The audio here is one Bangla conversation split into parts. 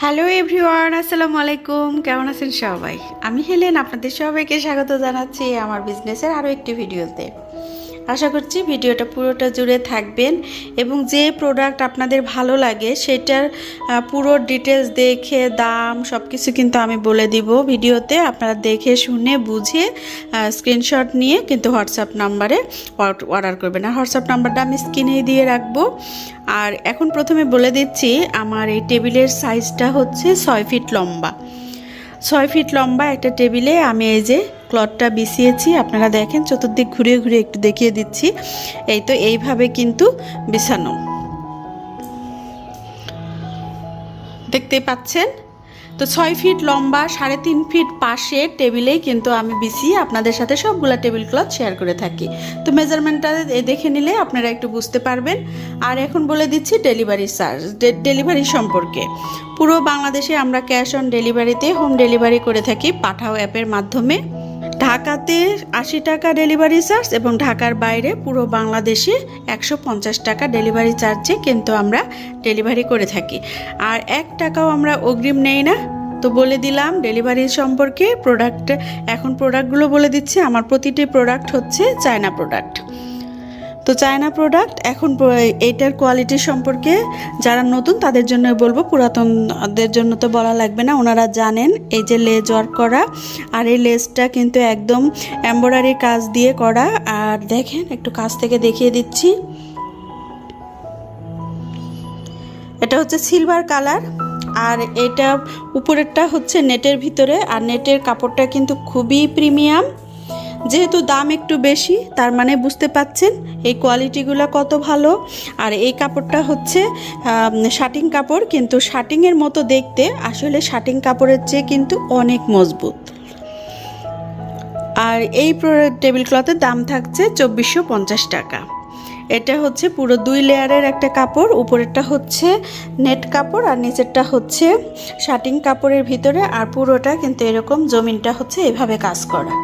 হ্যালো এভরিওয়ান, আসসালামু আলাইকুম। কেমন আছেন সবাই? আমি হেলেন, আপনাদের সবাইকে স্বাগত জানাচ্ছি আমার বিজনেসের আরও একটি ভিডিওতে আশা করছি ভিডিওটা পুরোটা জুড়ে থাকবেন এবং যে প্রোডাক্ট আপনাদের ভালো লাগে সেটার পুরো ডিটেলস দেখে, দাম সব কিছু কিন্তু আমি বলে দিব ভিডিওতে। আপনারা দেখে, শুনে, বুঝে স্ক্রিনশট নিয়ে কিন্তু হোয়াটসঅ্যাপ নাম্বারে অর্ডার করবেন। আর হোয়াটসঅ্যাপ নাম্বারটা আমি স্ক্রিনেই দিয়ে রাখব। আর এখন প্রথমে বলে দিচ্ছি, আমার এই টেবিলের সাইজটা হচ্ছে ছয় ফিট লম্বা। ছয় ফিট লম্বা একটা টেবিলে আমি এই যে ক্লথটা বিছিয়েছি। আপনারা দেখেন, চতুর্দিক ঘুরিয়ে ঘুরিয়ে একটু দেখিয়ে দিচ্ছি। এই তো এইভাবে কিন্তু বিছানো। দেখতে পাচ্ছেন? তো ছয় ফিট লম্বা, সাড়ে তিন ফিট পাশে টেবিলেই কিন্তু আমি বিছিয়ে আপনাদের সাথে সবগুলা টেবিল ক্লথ শেয়ার করে থাকি। তো মেজারমেন্টটা দেখে নিলে আপনারা একটু বুঝতে পারবেন। আর এখন বলে দিচ্ছি ডেলিভারি চার্জ ডেলিভারি সম্পর্কে। পুরো বাংলাদেশে আমরা ক্যাশ অন ডেলিভারিতে হোম ডেলিভারি করে থাকি, পাঠাও অ্যাপের মাধ্যমে। ঢাকাতে আশি টাকা ডেলিভারি চার্জ এবং ঢাকার বাইরে পুরো বাংলাদেশে একশো পঞ্চাশ টাকা ডেলিভারি চার্জে কিন্তু আমরা ডেলিভারি করে থাকি। আর এক টাকাও আমরা অগ্রিম নেই না। তো বলে দিলাম, ডেলিভারি সম্পর্কে প্রোডাক্ট এখন প্রোডাক্টগুলো বলে দিচ্ছে। আমার প্রতিটি প্রোডাক্ট হচ্ছে চায়না প্রোডাক্ট তো চায়না প্রোডাক্ট এখন এইটার কোয়ালিটি সম্পর্কে যারা নতুন, তাদের জন্য বলব, পুরাতনদের জন্য তো বলা লাগবে না, ওনারা জানেন এই যে লেজ ওয়ার্ক করা, আর এই লেজটা কিন্তু একদম এম্ব্রয়ডারি কাজ দিয়ে করা, আর দেখেন, একটু কাছ থেকে দেখিয়ে দিচ্ছি। এটা হচ্ছে সিলভার কালার আর এটা উপরেরটা হচ্ছে নেটের ভিতরে, আর নেটের কাপড়টা কিন্তু খুবই প্রিমিয়াম যেহেতু দাম একটু বেশি, তার মানে বুঝতে পাচ্ছেন এই কোয়ালিটিগুলো কত ভালো। আর এই কাপড়টা হচ্ছে শাটিং কাপড়, কিন্তু শাটিংয়ের মতো দেখতে আসলে শাটিং কাপড়ের চেয়ে কিন্তু অনেক মজবুত। আর এই টেবিল ক্লথের দাম থাকছে চব্বিশশো পঞ্চাশ টাকা। এটা হচ্ছে পুরো দুই লেয়ারের একটা কাপড়, উপরেরটা হচ্ছে নেট কাপড় আর নিচেরটা হচ্ছে শাটিং কাপড়ের ভিতরে, আর পুরোটা কিন্তু এরকম জমিনটা হচ্ছে এভাবে কাজ করা।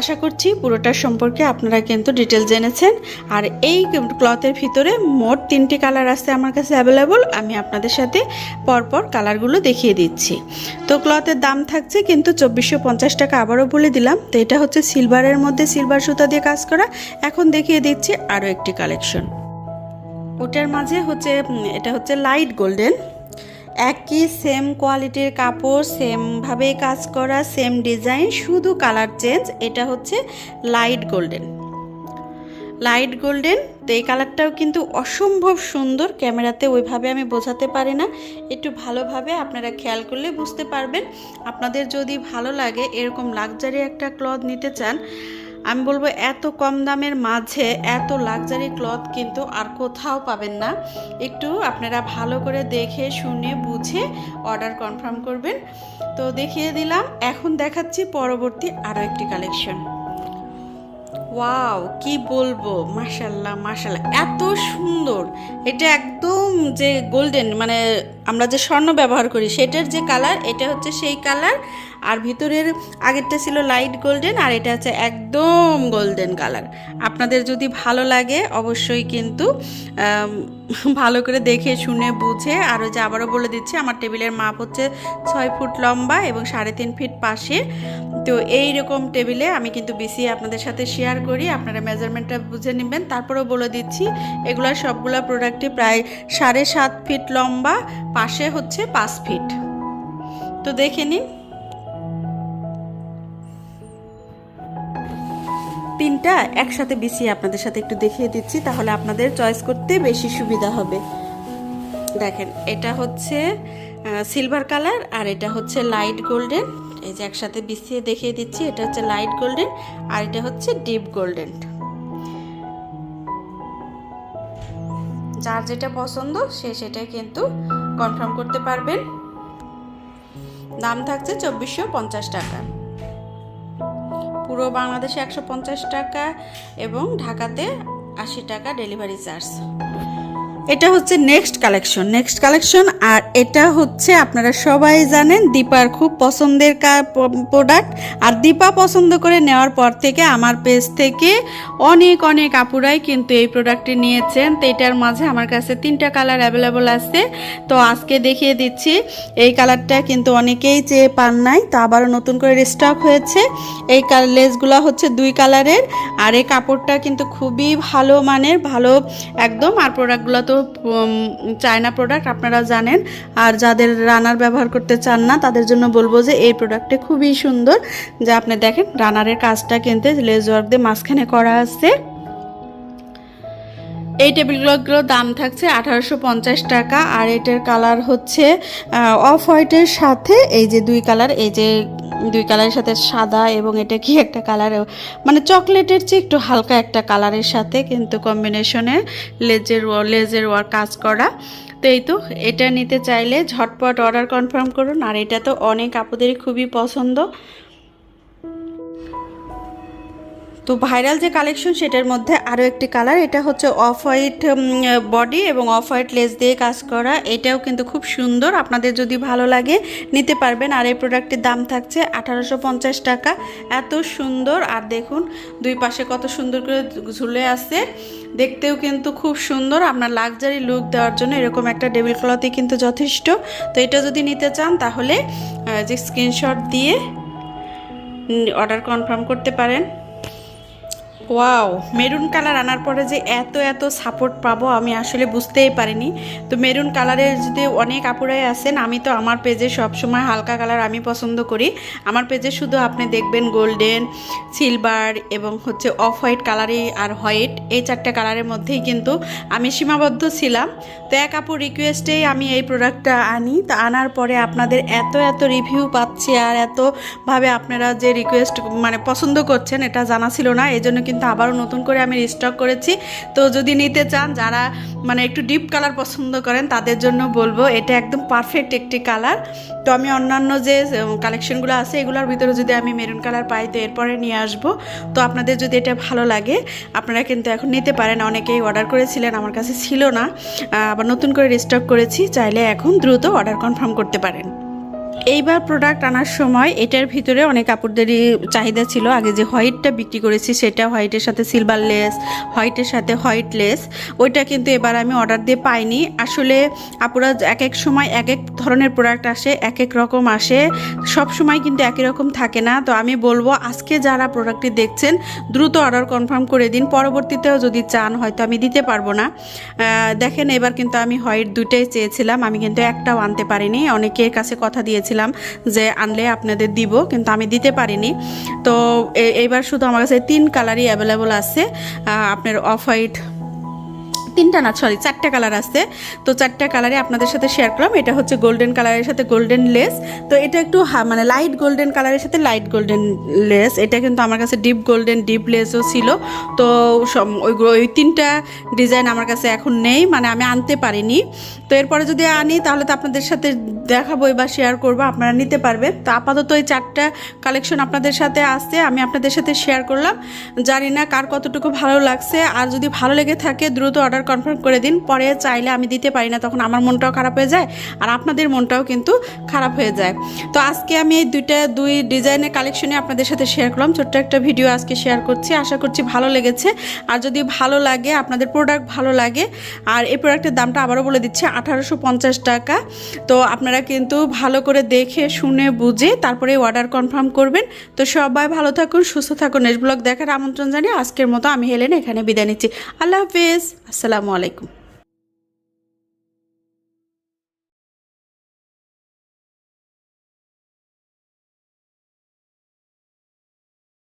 আশা করছি পুরোটার সম্পর্কে আপনারা কিন্তু ডিটেল জেনেছেন। আর এই ক্লথের ভিতরে মোট তিনটি কালার আছে আমার কাছে অ্যাভেলেবল আমি আপনাদের সাথে পরপর কালারগুলো দেখিয়ে দিচ্ছি। তো ক্লথের দাম থাকছে কিন্তু চব্বিশশো পঞ্চাশ টাকা আবারও বলে দিলাম। তো এটা হচ্ছে সিলভারের মধ্যে সিলভার সুতা দিয়ে কাজ করা। এখন দেখিয়ে দিচ্ছি আরও একটি কালেকশন ওটার মাঝে হচ্ছে এটা হচ্ছে লাইট গোল্ডেন একই সেম কোয়ালিটির কাপড় সেমভাবে কাজ করা সেম ডিজাইন শুধু কালার চেঞ্জ এটা হচ্ছে লাইট গোল্ডেন লাইট গোল্ডেন তো এই কালারটাও কিন্তু অসম্ভব সুন্দর। ক্যামেরাতে ওইভাবে আমি বোঝাতে পারি না। একটু ভালোভাবে আপনারা খেয়াল করলে বুঝতে পারবেন। আপনাদের যদি ভালো লাগে, এরকম লাক্সারি একটা ক্লথ নিতে চান আমি বলব এত কম দামের মাঝে এত লাক্সারি ক্লথ কিন্তু আর কোথাও পাবেন না। একটু আপনারা ভালো করে দেখে, শুনে, বুঝে অর্ডার কনফার্ম করবেন। তো দেখিয়ে দিলাম, এখন দেখাচ্ছি পরবর্তী আরও একটি কালেকশন ওয়াও কি বলব? মাশাল্লাহ মাশাল্লাহ এত সুন্দর। এটা একদম যে গোল্ডেন মানে আমরা যে স্বর্ণ ব্যবহার করি, সেটার যে কালার এটা হচ্ছে সেই কালার আর ভিতরের আগেরটা ছিল লাইট গোল্ডেন আর এটা হচ্ছে একদম গোল্ডেন কালার আপনাদের যদি ভালো লাগে, অবশ্যই কিন্তু ভালো করে দেখে, শুনে, বুঝে, আর ওই যে আবারও বলে দিচ্ছি, আমার টেবিলের মাপ হচ্ছে ছয় ফুট লম্বা এবং সাড়ে তিন ফিট পাশে। তো এই রকম টেবিলে আমি কিন্তু বিসিয়ে আপনাদের সাথে শেয়ার করি, আপনারা মেজারমেন্টটা বুঝে নেবেন। তারপরেও বলে দিচ্ছি, এগুলো সবগুলো প্রোডাক্টে প্রায় সাড়ে সাত ফিট লম্বা পাশে হচ্ছে পাঁচ ফিট। তো দেখে নিন। তিনটা একসাথে বিছিয়ে আপনাদের সাথে একটু দেখিয়ে দিচ্ছি, তাহলে আপনাদের চয়েস করতে বেশি সুবিধা হবে। দেখেন, এটা হচ্ছে সিলভার কালার আর এটা হচ্ছে লাইট গোল্ডেন এই যে একসাথে বিছিয়ে দেখিয়ে দিচ্ছি, এটা হচ্ছে লাইট গোল্ডেন আর এটা হচ্ছে ডিপ গোল্ডেন যার যেটা পছন্দ সে সেটাই কিন্তু কনফার্ম করতে পারবেন। দাম থাকছে চব্বিশশো পঞ্চাশ টাকা। পুরো বাংলাদেশে একশো পঞ্চাশ টাকা এবং ঢাকাতে আশি টাকা ডেলিভারি চার্জ। এটা হচ্ছে নেক্সট কালেকশন নেক্সট কালেকশন আর এটা হচ্ছে আপনারা সবাই জানেন দীপার খুব পছন্দের প্রোডাক্ট আর দীপা পছন্দ করে নেওয়ার পর থেকে আমার পেজ থেকে অনেক অনেক আপুরাই কিন্তু এই প্রোডাক্টটি নিয়েছেন। তো এটার মাঝে আমার কাছে তিনটা কালার অ্যাভেলেবল আছে। তো আজকে দেখিয়ে দিচ্ছি, এই কালারটা কিন্তু অনেকেই চেয়ে পান নাই, তো আবারও নতুন করে স্টক হয়েছে। এই লেসগুলো হচ্ছে দুই কালারের আর এই কাপড়টা কিন্তু খুবই ভালো মানের, ভালো একদম, আর প্রোডাক্টগুলো তো চায়না প্রোডাক্ট আপনারা জানেন। আর যাদের রানার ব্যবহার করতে চান না, তাদের জন্য বলব যে এই প্রোডাক্টটা খুবই সুন্দর। যে আপনি দেখেন, রানারের কাজটা কিন্তু লেজ ওয়ার্ক দিয়ে মাঝখানে করা আছে। এই টেবিল ক্লথগুলোর দাম থাকছে আঠারোশো পঞ্চাশ টাকা। আর এটার কালার হচ্ছে অফ হোয়াইটের সাথে এই যে দুই কালার এই যে দুই কালারের সাথে সাদা এবং এটা কি একটা কালার? মানে চকলেটের চেয়ে একটু হালকা একটা কালারের সাথে কিন্তু কম্বিনেশনে লেজের লেজের ওয়ার কাজ করা। তো এই তো, এটা নিতে চাইলে ঝটপট অর্ডার কনফার্ম করুন। আর এটা তো অনেক আপুদেরই খুবই পছন্দ। তো ভাইরাল যে কালেকশন সেটার মধ্যে আরও একটি কালার এটা হচ্ছে অফ হোয়াইট বডি এবং অফ হোয়াইট লেস দিয়ে কাজ করা। এটাও কিন্তু খুব সুন্দর, আপনাদের যদি ভালো লাগে নিতে পারবেন। আর এই প্রোডাক্টের দাম থাকছে আঠারোশো পঞ্চাশ টাকা। এত সুন্দর, আর দেখুন, দুই পাশে কত সুন্দর করে ঝুলে আছে। দেখতেও কিন্তু খুব সুন্দর, আপনার লাক্সারি লুক দেওয়ার জন্য এরকম একটা টেবিল ক্লথই কিন্তু যথেষ্ট। তো এটা যদি নিতে চান, তাহলে যে স্ক্রিনশট দিয়ে অর্ডার কনফার্ম করতে পারেন। ওয়াও মেরুন কালার আনার পরে যে এত এত সাপোর্ট পাবো আমি আসলে বুঝতেই পারিনি। তো মেরুন কালারের যদি অনেক আপুরাই আছেন, আমি তো আমার পেজে সবসময় হালকা কালার আমি পছন্দ করি। আমার পেজে শুধু আপনি দেখবেন গোল্ডেন সিলভার এবং হচ্ছে অফ হোয়াইট কালারই আর হোয়াইট এই চারটে কালারের মধ্যেই কিন্তু আমি সীমাবদ্ধ ছিলাম। তো এক আপুর রিকোয়েস্টেই আমি এই প্রোডাক্টটা আনি। তো আনার পরে আপনাদের এত এত রিভিউ পাচ্ছি আর এতভাবে আপনারা যে রিকোয়েস্ট মানে পছন্দ করছেন, এটা জানা ছিল না। এই জন্য কিন্তু আবারও নতুন করে আমি রিস্টক করেছি। তো যদি নিতে চান, যারা মানে একটু ডিপ কালার পছন্দ করেন, তাদের জন্য বলব, এটা একদম পারফেক্ট একটি কালার তো আমি অন্যান্য যে কালেকশনগুলো আছে, এগুলোর ভিতরে যদি আমি মেরুন কালার পাই, তো এরপরে নিয়ে আসব। তো আপনাদের যদি এটা ভালো লাগে, আপনারা কিন্তু এখন নিতে পারেন। অনেকেই অর্ডার করেছিলেন, আমার কাছে ছিল না। আবার নতুন করে রিস্টক করেছি, চাইলে এখন দ্রুত অর্ডার কনফার্ম করতে পারেন। এইবার প্রোডাক্ট আনার সময় এটার ভিতরে অনেক কাপড়দেরই চাহিদা ছিল। আগে যে হোয়াইটটা বিক্রি করেছি, সেটা হোয়াইটের সাথে সিলভার লেস হোয়াইটের সাথে হোয়াইট লেস ওইটা কিন্তু এবার আমি অর্ডার দিয়ে পাইনি। আসলে আপুরা এক এক সময় এক এক ধরনের প্রোডাক্ট আসে, এক এক রকম আসে। সব সময় কিন্তু একই রকম থাকে না। তো আমি বলব, আজকে যারা প্রোডাক্টটি দেখছেন, দ্রুত অর্ডার কনফার্ম করে দিন। পরবর্তীতেও যদি চান, হয়তো আমি দিতে পারব না। দেখেন, এবার কিন্তু আমি হোয়াইট দুটাই চেয়েছিলাম। আমি কিন্তু একটাও আনতে পারিনি। অনেকের কাছে কথা দিয়েছিলাম যে আনলে আপনাদের দিব, কিন্তু আমি দিতে পারিনি। তো এইবার শুধু আমার কাছে তিন কালারই অ্যাভেলেবল আছে। আপনার অফ হোয়াইট তিনটা না সরি চারটা কালার আছে। তো চারটা কালারে আপনাদের সাথে শেয়ার করলাম। এটা হচ্ছে গোল্ডেন কালারের সাথে গোল্ডেন লেস তো এটা একটু মানে লাইট গোল্ডেন কালারের সাথে লাইট গোল্ডেন লেস এটা কিন্তু আমার কাছে ডিপ গোল্ডেন ডিপ লেসও ছিল। তো ওইগুলো ওই তিনটা ডিজাইন আমার কাছে এখন নেই মানে আমি আনতে পারিনি। তো এরপরে যদি আনি, তাহলে তো আপনাদের সাথে দেখাবো বা শেয়ার করব, আপনারা নিতে পারবেন তো আপাতত এই চারটা কালেকশন আপনাদের সাথে আসছে আমি আপনাদের সাথে শেয়ার করলাম। জানি না কার কতটুকু ভালো লাগছে। আর যদি ভালো লেগে থাকে, দ্রুত অর্ডার কনফার্ম করে দিন, পরে চাইলে আমি দিতে পারি না, তখন আমার মনটাও খারাপ হয়ে যায় আর আপনাদের মনটাও কিন্তু খারাপ হয়ে যায়। তো আজকে আমি এই দুইটা, দুই ডিজাইনের কালেকশনে আপনাদের সাথে শেয়ার করলাম। ছোট্ট একটা ভিডিও আজকে শেয়ার করছি, আশা করছি ভালো লেগেছে। আর যদি ভালো লাগে, আপনাদের প্রোডাক্ট ভালো লাগে, আর এই প্রোডাক্টের দামটা আবারও বলে দিচ্ছি, আঠারোশো টাকা। তো আপনারা কিন্তু ভালো করে দেখে, শুনে, বুঝে, তারপরে অর্ডার কনফার্ম করবেন। তো সবাই ভালো থাকুন, সুস্থ থাকুন। নেক্সট ব্লগ দেখার আমন্ত্রণ জানিয়ে আজকের মতো আমি হেলেন এখানে বিদায় নিচ্ছি। আল্লাহ হাফিজ। আসসালামু আলাইকুম।